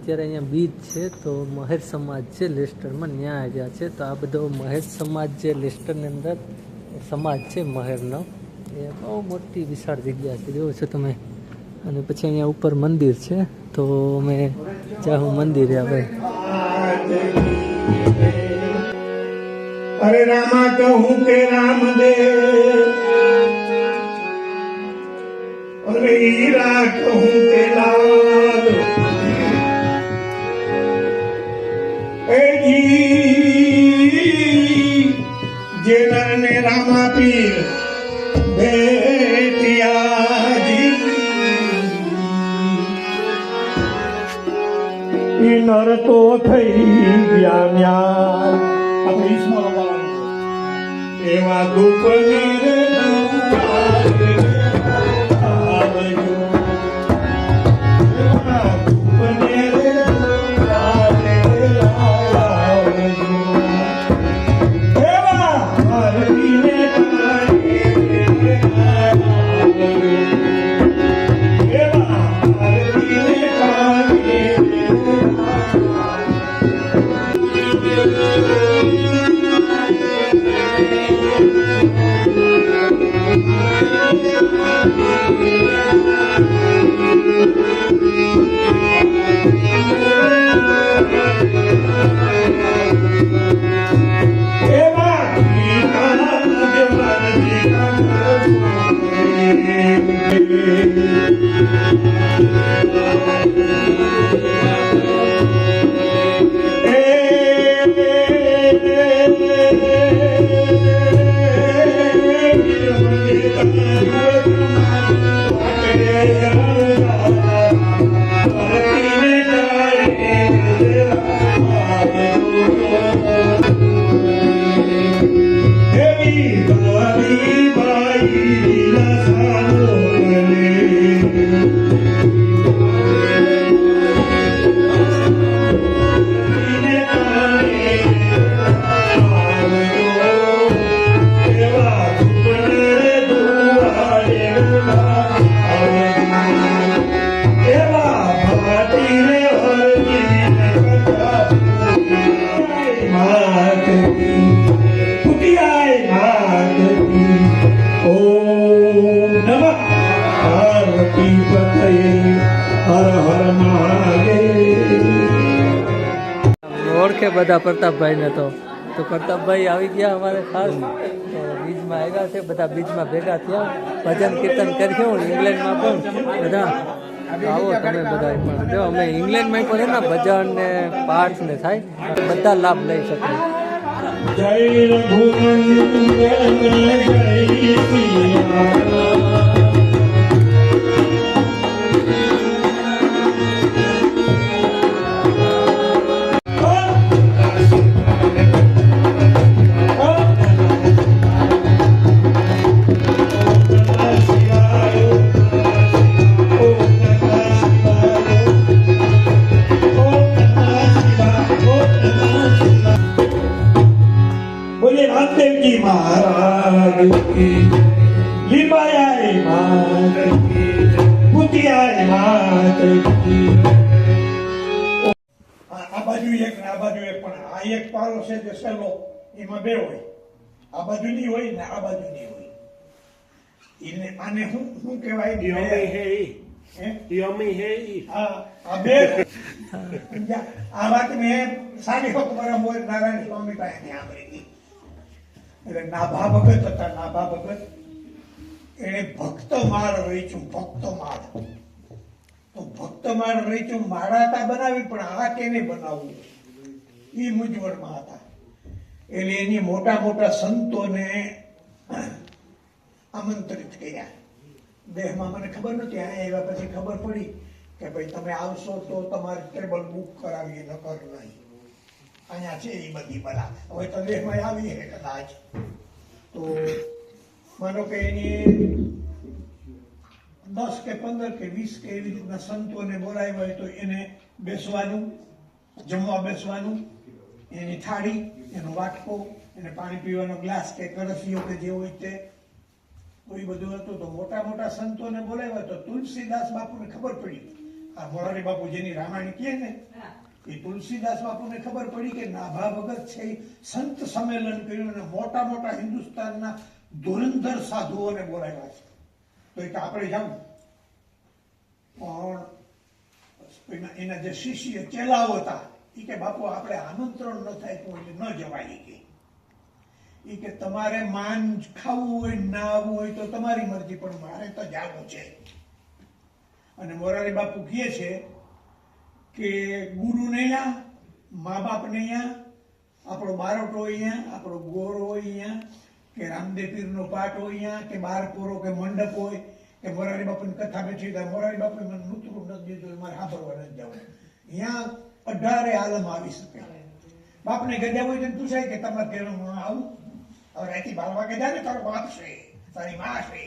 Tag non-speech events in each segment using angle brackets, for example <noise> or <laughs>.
અત્યારે અહીંયા બીચ છે, તો મહેર સમાજ છે, લેસ્ટરમાં ત્યાં આવ્યા છે. તો આ બધો મહેર સમાજ જે લેસ્ટરની અંદર સમાજ છે મહેરનો, એ બહુ મોટી વિશાળ જગ્યા છે. જોવો છો તમે. અને પછી અહીંયા ઉપર મંદિર છે, તો અમે જાઉં મંદિરે આવે. અરે રામા કહું કે રામદેવ. અરે હીરા કહું કે લાલ પીર બેટિયા નર તો થઈ ગયા વાળા એવા દુઃખ ને પ્રતાપભાઈને તો તો પ્રતાપભાઈ આવી ગયા અમારે ખાસ તો બીજમાં આવ્યા છે બધા બીજમાં ભેગા થયા ભજન કીર્તન કર્યું ઇંગ્લેન્ડમાં પણ બધા આવો તમે બધા પણ જો અમે ઇંગ્લેન્ડમાં પણ એના ભજન ને પાઠ ને થાય બધા લાભ લઈ શકીએ જય રામદેવજી महाराज की। લીંબાયા मात की। ભૂતિયા માત की। આ આ બાજુ એક ને આ બાજુ એક પણ આ એક પારો છે જે સહેલો એમાં બે હોય. આ બાજુ ની હોય ને આ બાજુ ની હોય. એને આને શું શું કહેવાય? યમી hey, હે? યમી હે? આ આ બે. <laughs> આ વાત મેં સાડી વખત મારા મોર નારાયણ સ્વામી પાસે સાંભળી હતી એટલે નાભા ભગત હતા નાભા ભગત એને ભક્ત માળ રહીશું ભક્ત માળ તો ભક્ત માળ માળા હતા બનાવી, પણ આ કેને બનાવવું એ મૂંઝવણમાં હતા. એટલે એની મોટા મોટા સંતોને આમંત્રિત કર્યા. દેહમાં મને ખબર નહોતી આ એવા પછી ખબર પડી કે ભાઈ તમે આવશો તો તમારે ટેબલ બુક કરાવીએ, નકર નહીં. અહીંયા છે એ બધી બલા હવે તંદેશમાં આવીએ કદાચ. તો માનો કે એની દસ કે પંદર કે વીસ કે એવી રીતના સંતોને બોલાવ્યા હોય તો એને બેસવાનું, જમવા બેસવાનું, એની થાળી, એનો વાટકો, એને પાણી પીવાનો ગ્લાસ કે કળશીઓ કે જે હોય તે. તો એ બધું હતું. તો મોટા મોટા સંતોને બોલાવ્યા તો તુલસીદાસ બાપુને ખબર પડી. આ મોરારી બાપુ જેની રામાયણ કહે ને એ તુલસીદાસ બાપુને ખબર પડી કે નાભા ભગત છે સંત સંમેલન કર્યું અને મોટા મોટા હિન્દુસ્તાનના ધુરંધર સાધુઓને બોલાવ્યા છે. તો એક આપણે જાઉં. પણ એના જે શિષ્ય ચેલાઓ હતા એ કે બાપુ, આપણે આમંત્રણ ન થાય તો એટલે ન જવાય કે. એ કે તમારે માન ખાવું હોય ના આવવું હોય તો તમારી મરજી, પણ મારે તો જાવું છે. અને મોરારી બાપુ કહે છે કે ગુરુ ને અહીંયા મા બાપ ને અહીંયા આપણો બારોટો અહીંયા આપણો ગોરો હોય અહીંયા કે રામદેવ પીરનો પાઠ હોય અહીંયા કે બારપોરો કે મંડપ હોય, કે મોરારી બાપુની કથા બેઠી કે મોરારી બાપુ મને નૂતરું નથી દીધું મારે સાંભળવા નથી જવું. અહીંયા અઢારે આલમ આવી શકે. બાપને ગજા હોય તો પૂછાય કે તમારે ઘેર આવું? હવે રાતી બાર વાગે જાય ને તારો બાપ છે, તારી માં છે.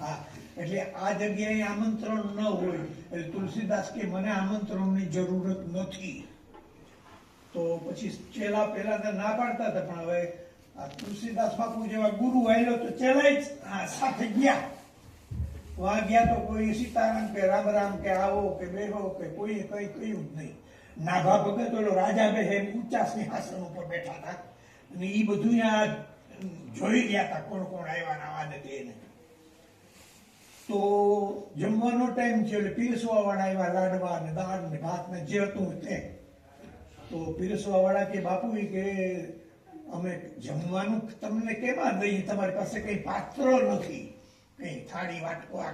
હા. એટલે આ જગ્યાએ આમંત્રણ ન હોય, એટલે તુલસીદાસ કે મને આમંત્રણની જરૂરત નથી. તો પછી ચેલા પહેલા તો ના પાડતા હતા, પણ હવે આ તુલસીદાસ બાપુ જેવા ગુરુ આવેલો તો ચેલાય જ સાથે ગયા. વા ગયા તો કોઈ સીતારામ કે રામ રામ કે આવો કે બેહો કે કોઈ કઈ કહ્યું જ નહીં. નાભા ભગત ઓલો રાજા બે એમ ઊંચા સિંહાસન ઉપર બેઠા હતા. અને એ બધું જોઈ ગયા હતા કોણ કોણ આવ્યા ના નથી એને તો જમવાનો ટાઈમ છે એટલે પીરસવા વાળા આવ્યા લાડવા ને દાળ ને ભાત ને જે હતું તે. તો પીરસવા વાળા કે બાપુ કે અમે જમવાનું તમને કેવા દઈએ? તમારી પાસે કઈ પાત્ર નથી. કઈ થાળી વાટકો આ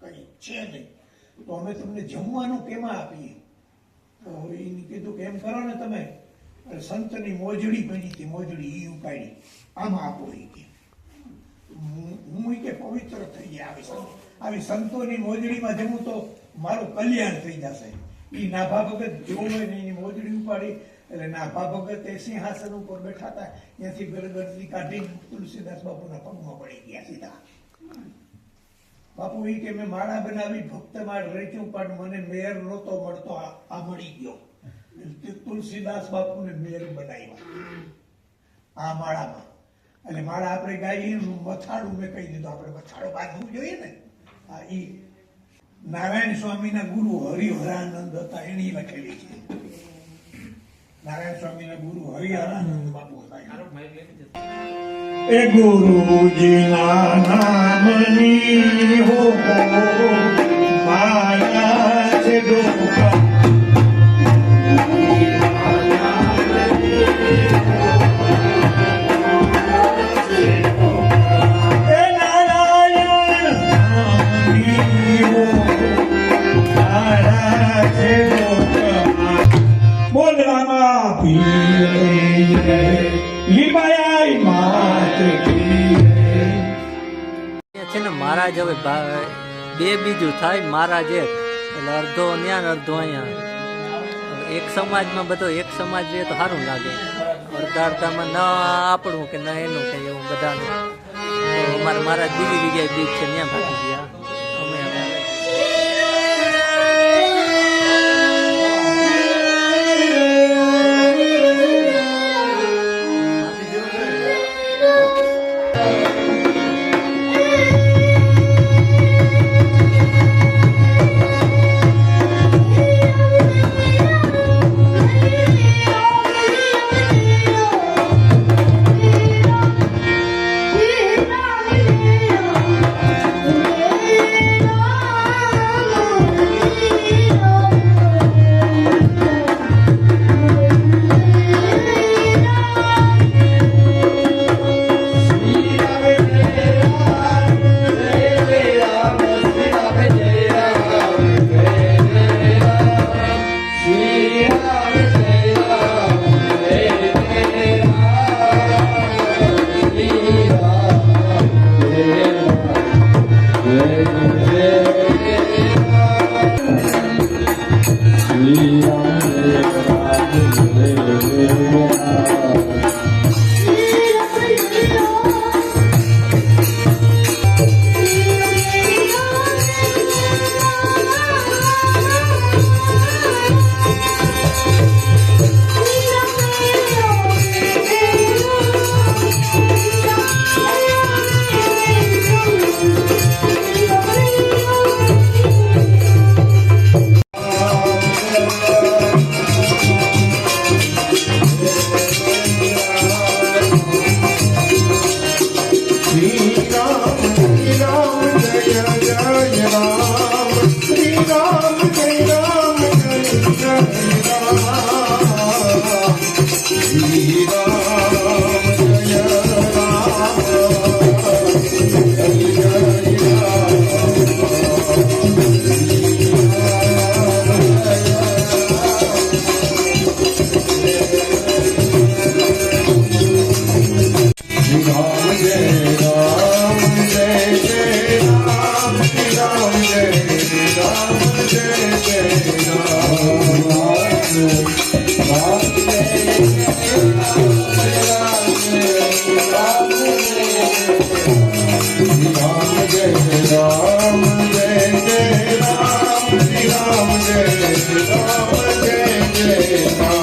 કંઈ છે નહીં. તો અમે તમને જમવાનું કેમાં આપીએ? તો એને કીધું કે એમ કરો ને તમે. સંતની મોજડી પડી હતી, મોજડી ઈ ઉપાડી. આમાં આપો એ કે. હું કે પવિત્ર થઈ ગયા આવી સંત. આવી સંતોની મોજડીમાં જમું તો મારું કલ્યાણ થઈ જશે. એ નાભા ભગત જોવે ને એની મોજડી ઉપાડી, એટલે નાભા ભગત એ સિંહાસન ઉપર બેઠા હતા. ત્યાંથી ગરગરથી કાઢી તુલસીદાસ બાપુના પગમાં પડી ગયા સીધા. બાપુ એ કે મેં માળા બનાવી, ભક્ત માળ રેચ્યું પણ મને મેર નહોતો મળતો, આ મળી ગયો. તુલસીદાસ બાપુને મેર બનાવ્યા. આ માળામાં. એટલે માળા આપણે ગાઈએ ને, મથાળું મેં કહી દીધું, આપણે મથાળું બાંધવું જોઈએ ને. આ ઈ નારાયણ સ્વામીના ગુરુ હરિહરાનંદ હતા એની લખેલી છે. નારાયણ સ્વામીના ગુરુ હરિહરાનંદ બાપુ હતા એ ગુરુજીના નામની હો માયા છે ડોકા મહારાજ, હવે બે બીજું થાય મહારાજ એક એટલે અડધો ત્યાં અડધો અહીંયા. એક સમાજમાં બધો એક સમાજ રહે તો સારું લાગે. અડધા અડધામાં ન આપણું કે ન એનું કે એવું બધાનું. મારા મહારાજ બીજી જગ્યાએ બીજ છે ત્યાં ભાગી ગયા. જય જય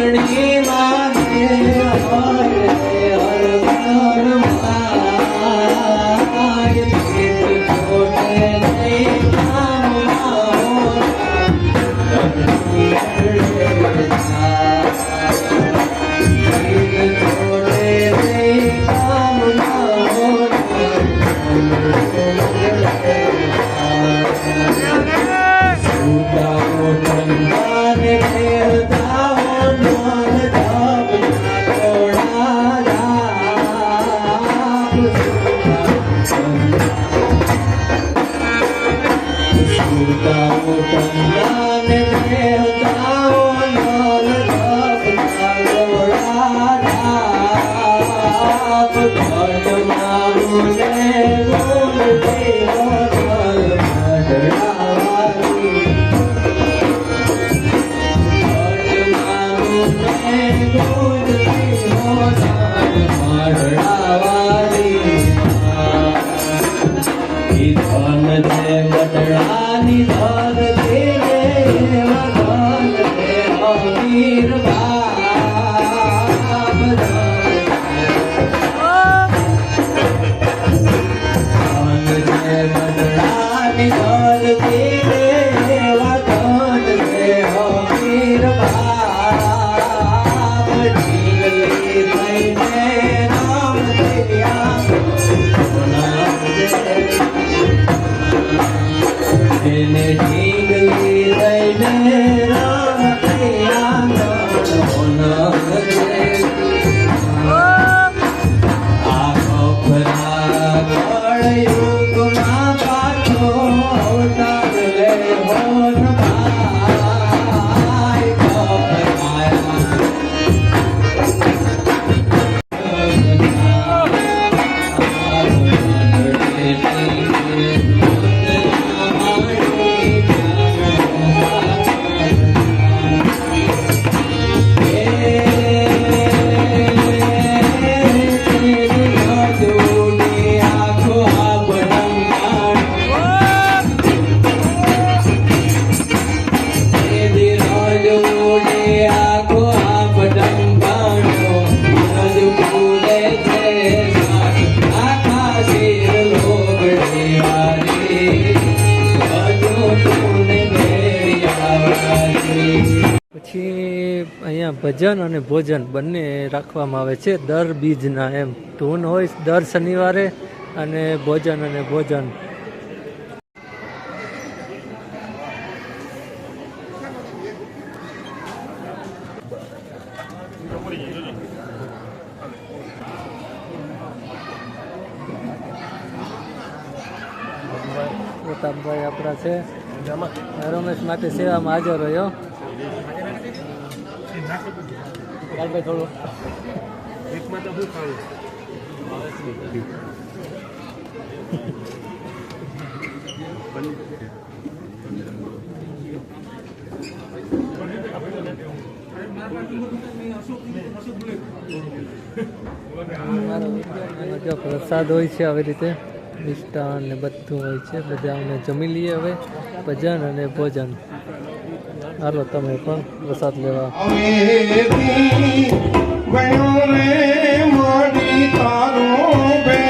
करणे voltar. પછી અહીંયા ભજન અને ભોજન બંને રાખવામાં આવે છે. દર બીજના એમ. ધૂન હોય દર શનિવારે અને ભોજન અને ભોજન. પ્રતાપભાઈ આપણા છે. રમેશ માટે સેવામાં હાજર રહ્યો. લાલભાઈ થોડું. એમાં જો પ્રસાદ હોય છે આવી રીતે મિષ્ટાન ને બધું હોય છે. બધા અમે જમી લઈએ હવે ભજન અને ભોજન. હાલો તમે પણ પ્રસાદ લેવા. તારો